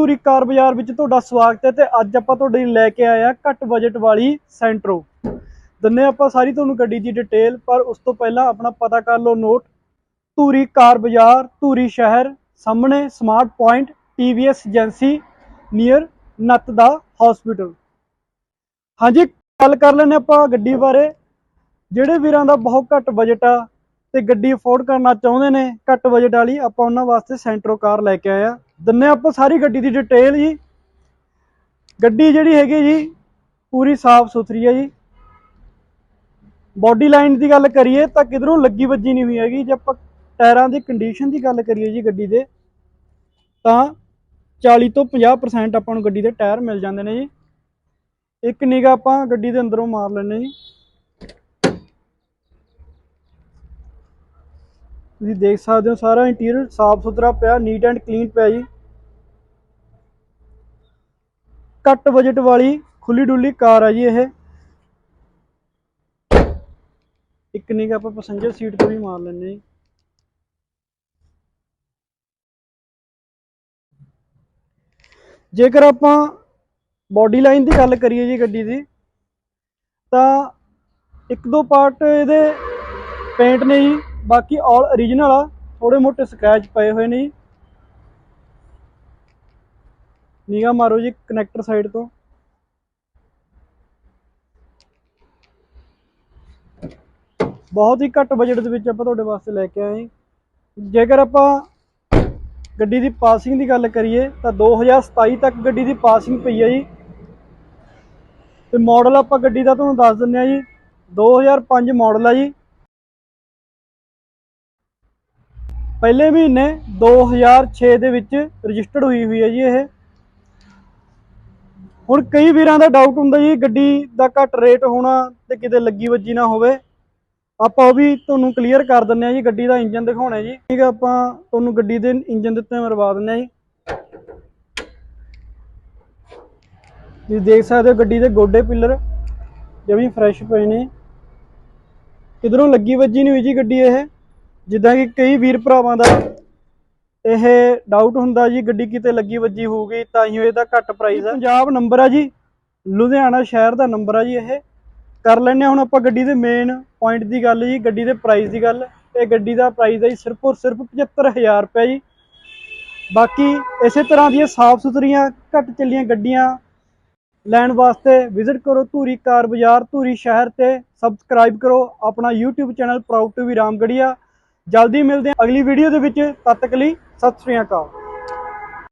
ਧੂਰੀ ਕਾਰ ਬਾਜ਼ਾਰ ਵਿੱਚ ਤੁਹਾਡਾ ਸਵਾਗਤ ਹੈ ਤੇ ਅੱਜ ਆਪਾਂ ਤੁਹਾਡੇ ਲਈ ਲੈ ਕੇ ਆਏ ਆ ਘੱਟ ਬਜਟ ਵਾਲੀ ਸੈਂਟਰੋ ਦੰਨੇ ਆਪਾਂ ਸਾਰੀ ਤੁਹਾਨੂੰ ਗੱਡੀ ਦੀ ਡਿਟੇਲ ਪਰ ਉਸ ਤੋਂ ਪਹਿਲਾਂ ਆਪਣਾ ਪਤਾ ਕਰ ਲਓ ਨੋਟ ਧੂਰੀ ਕਾਰ ਬਾਜ਼ਾਰ, ਧੂਰੀ ਸ਼ਹਿਰ, ਸਾਹਮਣੇ smart point TVS agency near ਨੱਤ ਦਾ ਹਸਪੀਟਲ ਹਾਂਜੀ, ਗੱਲ ਕਰ ਲੈਂਦੇ ਆਪਾਂ ਗੱਡੀ ਬਾਰੇ। ਜਿਹੜੇ ਵੀਰਾਂ ਦਾ ਬਹੁਤ ਘੱਟ ਬਜਟ ਆ ਤੇ ਗੱਡੀ ਅਫੋਰਡ ਕਰਨਾ ਚਾਹੁੰਦੇ ਨੇ, ਘੱਟ ਬਜਟ ਵਾਲੀ ਆਪਾਂ ਉਹਨਾਂ ਵਾਸਤੇ ਸੈਂਟਰੋ ਕਾਰ ਲੈ ਕੇ ਆਏ ਆ ਦਿੰਨੇ ਆਪਾਂ ਸਾਰੀ ਗੱਡੀ ਦੀ ਡਿਟੇਲ ਜੀ। ਗੱਡੀ ਜਿਹੜੀ ਹੈਗੀ ਜੀ, ਪੂਰੀ ਸਾਫ਼ ਸੁਥਰੀ ਹੈ ਜੀ। ਬਾਡੀ ਲਾਈਨ ਦੀ ਗੱਲ ਕਰੀਏ ਤਾਂ ਕਿਧਰੋਂ ਲੱਗੀ ਵੱਜੀ ਨਹੀਂ ਹੋਈ ਹੈਗੀ। ਜੇ ਆਪਾਂ ਟਾਇਰਾਂ ਦੀ ਕੰਡੀਸ਼ਨ ਦੀ ਗੱਲ ਕਰੀਏ ਜੀ ਗੱਡੀ ਦੇ, ਤਾਂ 40 ਤੋਂ 50% ਆਪਾਂ ਨੂੰ ਗੱਡੀ ਦੇ ਟਾਇਰ ਮਿਲ ਜਾਂਦੇ ਨੇ ਜੀ। ਇੱਕ ਨਿਗਾ ਆਪਾਂ ਗੱਡੀ ਦੇ ਅੰਦਰੋਂ ਮਾਰ ਲੈਂਦੇ ਜੀ। ਤੁਸੀਂ ਦੇਖ ਸਕਦੇ ਹੋ ਸਾਰਾ ਇੰਟੀਰੀਅਰ ਸਾਫ਼ ਸੁਥਰਾ ਪਿਆ ਨੀਟ ਐਂਡ ਕਲੀਨ ਪਿਆ ਜੀ। ਘੱਟ ਬਜਟ ਵਾਲੀ ਖੁੱਲੀ ਡੁੱਲੀ ਕਾਰ ਆ ਜੀ ਇਹ। ਇੱਕ ਨਿਗਾ ਆਪਾਂ ਪੈਸੇਂਜਰ ਸੀਟ ਤੋਂ ਵੀ ਮਾਰ ਲੈਂਦੇ ਜੀ। ਜੇਕਰ ਆਪਾਂ ਬਾਡੀ ਲਾਈਨ ਦੀ ਗੱਲ ਕਰੀਏ ਜੀ ਗੱਡੀ ਦੀ, ਤਾਂ ਇੱਕ ਦੋ ਪਾਰਟ ਇਹਦੇ ਪੇਂਟ ਨੇ ਜੀ। ਬਾਕੀ ਆਲ origignal ਆ ਥੋੜੇ ਮੋਟੇ ਸਕ੍ਰੈਚ ਪਏ ਹੋਏ ਨੇ ਨੀਗਾ ਮਾਰੋ ਜੀ ਕਨੈਕਟਰ ਸਾਈਡ ਤੋਂ। ਬਹੁਤ ਹੀ ਘੱਟ ਬਜਟ ਦੇ ਵਿੱਚ ਆਪਾਂ ਤੁਹਾਡੇ ਵਾਸਤੇ ਲੈ ਕੇ ਆਏ ਹਾਂ। ਜੇਕਰ ਆਪਾਂ ਗੱਡੀ ਦੀ ਪਾਸਿੰਗ ਦੀ ਗੱਲ ਕਰੀਏ, ਤਾਂ 2027 ਤੱਕ ਗੱਡੀ ਦੀ ਪਾਸਿੰਗ ਪਈ ਹੈ ਜੀ। ਤੇ ਮਾਡਲ ਆਪਾਂ ਗੱਡੀ ਦਾ ਤੁਹਾਨੂੰ ਦੱਸ ਦਿੰਦੇ ਆ ਜੀ 2005 ਮਾਡਲ ਆ ਜੀ। ਪਹਿਲੇ ਮਹੀਨੇ 2006 ਦੇ ਵਿੱਚ ਰਜਿਸਟਰਡ ਹੋਈ ਹੋਈ ਹੈ ਜੀ ਇਹ। ਹੁਣ ਕਈ ਵੀਰਾਂ ਦਾ ਡਾਊਟ ਹੁੰਦਾ ਜੀ, ਗੱਡੀ ਦਾ ਘੱਟ ਰੇਟ ਹੋਣਾ ਤੇ ਕਿਤੇ ਲੱਗੀ ਵੱਜੀ ਨਾ ਹੋਵੇ। ਆਪਾਂ ਉਹ ਵੀ ਤੁਹਾਨੂੰ ਕਲੀਅਰ ਕਰ ਦਿੰਨੇ ਆ ਜੀ, ਗੱਡੀ ਦਾ ਇੰਜਨ ਦਿਖਾਉਣਾ ਜੀ। ਠੀਕ ਹੈ ਆਪਾਂ ਤੁਹਾਨੂੰ ਗੱਡੀ ਦੇ ਇੰਜਨ ਦੇ ਉੱਤੇ ਮਰਵਾ ਦਿੰਨੇ ਆ ਜੀ। ਤੁਸੀਂ ਦੇਖ ਸਕਦੇ ਹੋ ਗੱਡੀ ਦੇ ਗੋਡੇ ਪਿੱਲਰ ਜਿਵੇਂ ਫਰੈਸ਼ ਪਏ ਨੇ। ਕਿਧਰੋਂ ਲੱਗੀ ਵੱਜੀ ਨਹੀਂ ਹੋਈ ਜੀ ਗੱਡੀ ਇਹ। ਜਿੱਦਾਂ ਕਿ ਕਈ ਵੀਰ ਭਰਾਵਾਂ ਦਾ ਇਹ ਡਾਊਟ ਹੁੰਦਾ ਜੀ, ਗੱਡੀ ਕਿਤੇ ਲੱਗੀ ਵੱਜੀ ਹੋਊਗੀ, ਤਾਂ ਹੀ ਇਹਦਾ ਘੱਟ ਪ੍ਰਾਈਸ ਹੈ ਪੰਜਾਬ ਨੰਬਰ ਆ ਜੀ, ਲੁਧਿਆਣਾ ਸ਼ਹਿਰ ਦਾ ਨੰਬਰ ਆ ਜੀ ਇਹ। ਕਰ ਲੈਣੇ ਹੁਣ ਆਪਾਂ ਗੱਡੀ ਦੇ ਮੇਨ ਪੁਆਇੰਟ ਦੀ ਗੱਲ ਜੀ, ਗੱਡੀ ਦੇ ਪ੍ਰਾਈਸ ਦੀ ਗੱਲ। ਇਹ ਗੱਡੀ ਦਾ ਪ੍ਰਾਈਸ ਹੈ ਜੀ, ਸਿਰਫ ਔਰ ਸਿਰਫ 75000 ਰੁਪਏ ਜੀ। ਬਾਕੀ ਇਸੇ ਤਰ੍ਹਾਂ ਦੀਆਂ ਸਾਫ਼ ਸੁਥਰੀਆਂ ਘੱਟ ਚੱਲੀਆਂ ਗੱਡੀਆਂ ਲੈਣ ਵਾਸਤੇ ਵਿਜ਼ਿਟ ਕਰੋ ਧੂਰੀ ਕਾਰ ਬਾਜ਼ਾਰ, ਧੂਰੀ ਸ਼ਹਿਰ ਤੇ ਸਬਸਕ੍ਰਾਈਬ ਕਰੋ। ਆਪਣਾ YouTube channel proud to be Ramgarhia ਜਲਦੀ ਮਿਲਦੇ ਹਾਂ ਅਗਲੀ ਵੀਡੀਓ ਦੇ ਵਿੱਚ। ਤਦ ਤੱਕ ਲਈ ਸਤਿ ਸ਼੍ਰੀ ਅਕਾਲ।